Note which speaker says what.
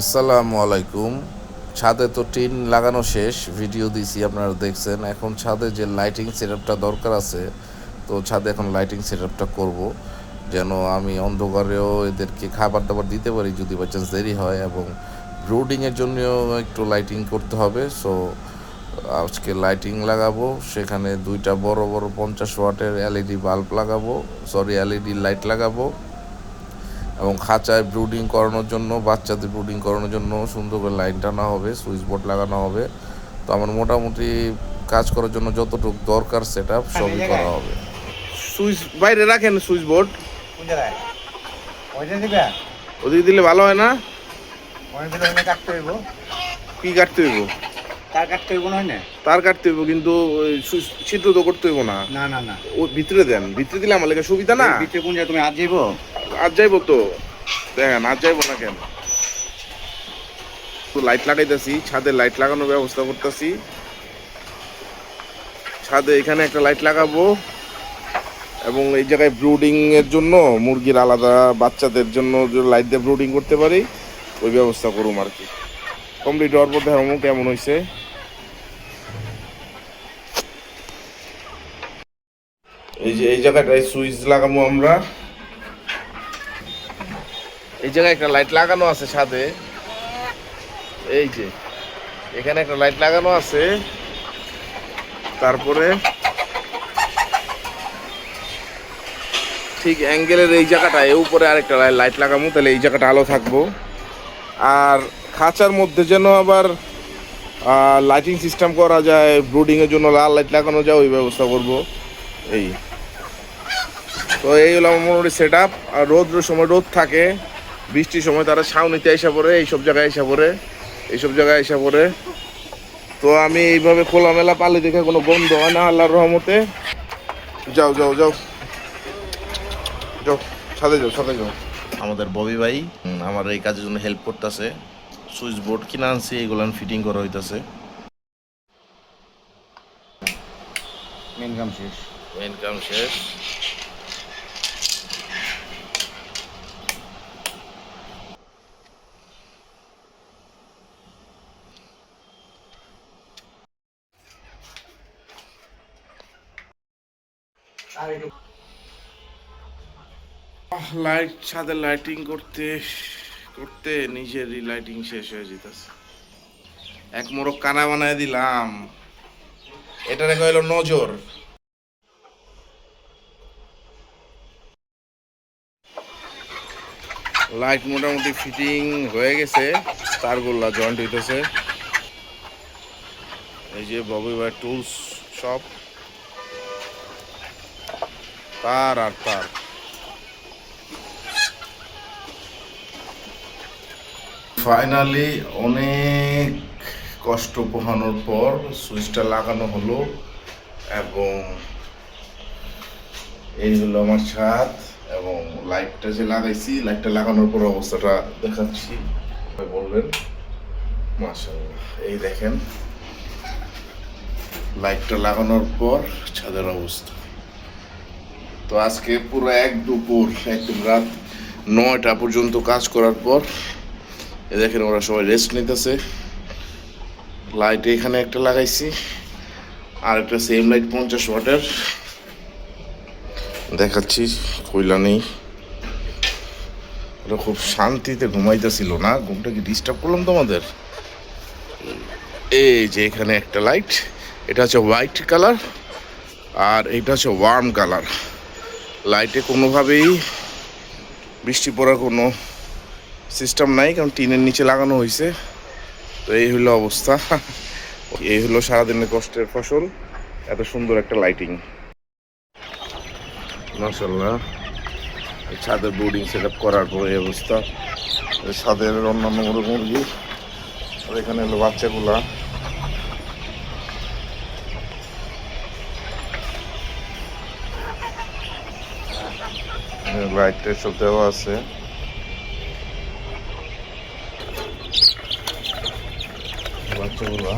Speaker 1: আসসালামু আলাইকুম। ছাদে তো টিন লাগানো শেষ, ভিডিও দিছি, আপনারা দেখছেন। এখন ছাদে যে লাইটিং সেটআপটা দরকার আছে, তো ছাদে এখন লাইটিং সেটআপটা করব, যেন আমি অন্ধকারেও এদেরকে খাবার দাবার দিতে পারি যদি বাই চান্স দেরি হয়, এবং ব্রুডিংয়ের জন্যও একটু লাইটিং করতে হবে। সো আজকে লাইটিং লাগাবো, সেখানে দুইটা বড় বড় পঞ্চাশ ওয়াটের এলইডি বাল্ব লাগাবো সরি এলইডি লাইট লাগাবো। এবং খাঁচায় ব্রুডিং করানোর জন্য বাচ্চাদের ব্রুডিং করানোর জন্য সুন্দর করে লাইন টানা হবে সুইচ বোর্ড লাগানো হবে। তো আমার মোটামুটি কাজ করার জন্য যতটুকু দরকার সেট আপ সবই করা হবে। সুইচ বাইরে রাখেন সুইচ বোর্ড ওদিকে দিলে ভালো হয় না?
Speaker 2: ওই দিলে ওইটা কাটতে হইব।
Speaker 1: কি কাটতে হইব?
Speaker 2: তার কাটতে হইব না হয় না
Speaker 1: তার কাটতে হইব কিন্তু ওই সুইচ ছিদ্র তো করতে হইব না।
Speaker 2: না না না।
Speaker 1: ও ভিতরে দেন ভিতরে দিলে আমার লেগে সুবিধা না?
Speaker 2: ভিতরে কোন জায়গায় তুমি আজ যাইব
Speaker 1: আজ যাইবো তো। দেখেন আজ যাইবো না কেন? লাইট লাগাইতেছি, ছাদে লাইট লাগানোর ব্যবস্থা করতেছি। ছাদে এখানে একটা লাইট লাগাবো। এবং এই জায়গায় ব্রুডিং এর জন্য, মুরগির আলাদা বাচ্চাদের জন্য লাইট দিয়ে ব্রুডিং করতে পারি, ওই ব্যবস্থা করুম আর কি। কমপ্লিট হওয়ার পর দেখাবো কেমন হয়েছে এই যে, এই জায়গাটায় সুইচ লাগাবো আমরা। এই জায়গায় একটা লাইট লাগানো আছে ছাদে। এই যে, এখানে একটা লাইট লাগানো আছে। তারপরে ঠিক অ্যাঙ্গেলের এই জায়গাটায় উপরে আরেকটা লাইট লাগাবো, তাহলে এই জায়গাটা আলো থাকব। আর খাঁচার মধ্যে যেন আবার লাইটিং সিস্টেম করা যায় ব্রুডিংয়ের জন্য লাল লাইট লাগানো যায়, ওই ব্যবস্থা করব। এই। তো এই হলো আমার মোটামুটি সেট আপ আর রোদ্রের সময় রোদ থাকে। বৃষ্টির সময় তারা ছাউনিতে এসে পড়ে এইসব জায়গায় এসে পড়ে এইসব জায়গায় এসে পড়ে। তো আমি এইভাবে খোলামেলা পালে দেখে কোনো গন্ধ হয় না আল্লাহর রহমতে। যাও যাও যাও। যাও সাথে যাও সাথে যাও। আমাদের ববি ভাই হুম, আমার এই কাজের জন্য হেল্প করতেছে। সুইচ বোর্ড কিনে আনছি এগুলো ফিটিং করা হইতাছে।
Speaker 2: মেন কাম শেষ।
Speaker 1: মেন কাম শেষ। লাইট ছাদে লাইটিং করতে করতে নিজেরই লাইটিং শেষ হয়ে যেতেছে। এক মোড়ক কানা বানায় দিলাম। এটা রেখে হইল নজর। লাইট মোটামুটি ফিটিং হয়ে গেছে তারগুলা জয়েন্ট হইতেছে। এই যে ববি ভাই টুলস সব তার আর তার। ফাইনালি অনেক কষ্ট পোহানোর পর সুইচটা লাগানো হলো এবং এই হলো আমার ছাদ এবং লাইটটা যে লাগাইছি, লাইটটা লাগানোর পর অবস্থাটা দেখাচ্ছি। আপনি বলবেন মাশাআল্লাহ, এই দেখেন, লাইটটা লাগানোর পর ছাদের অবস্থা। তো আজকে পুরো এক দুপুর একদম রাত, নয়টা পর্যন্ত কাজ করার পর, এ দেখেন ওরা সবাই রেস্ট নিতেছে। লাইট এখানে একটা লাগাইছি, আর একটা সেম লাইট পঞ্চাশ ওয়াটের। দেখাচ্ছি, কইলা নেই। ওরা খুব শান্তিতে ঘুমাইতেছিল না, ঘুমটা কি ডিস্টার্ব করলাম তোমাদের? এই যে এখানে একটা লাইট এটা হচ্ছে হোয়াইট কালার আর এটা হচ্ছে ওয়ার্ম কালার লাইটে কোনোভাবেই বৃষ্টি পড়ার কোনো সিস্টেম নাই, কারণ টিনের নিচে লাগানো হয়েছে তো এই হলো অবস্থা। এই হলো সারাদিনের কষ্টের ফসল। এত সুন্দর একটা লাইটিং মাসাল্লাহ ছাদের বোর্ডিং সেট আপ করার পর এই অবস্থা। ছাদের অন্যান্য মুরগ। মুরগি আর এখানে হলো বাচ্চাগুলা। লাইট সব দেওয়া আছে। বাচ্চাগুলা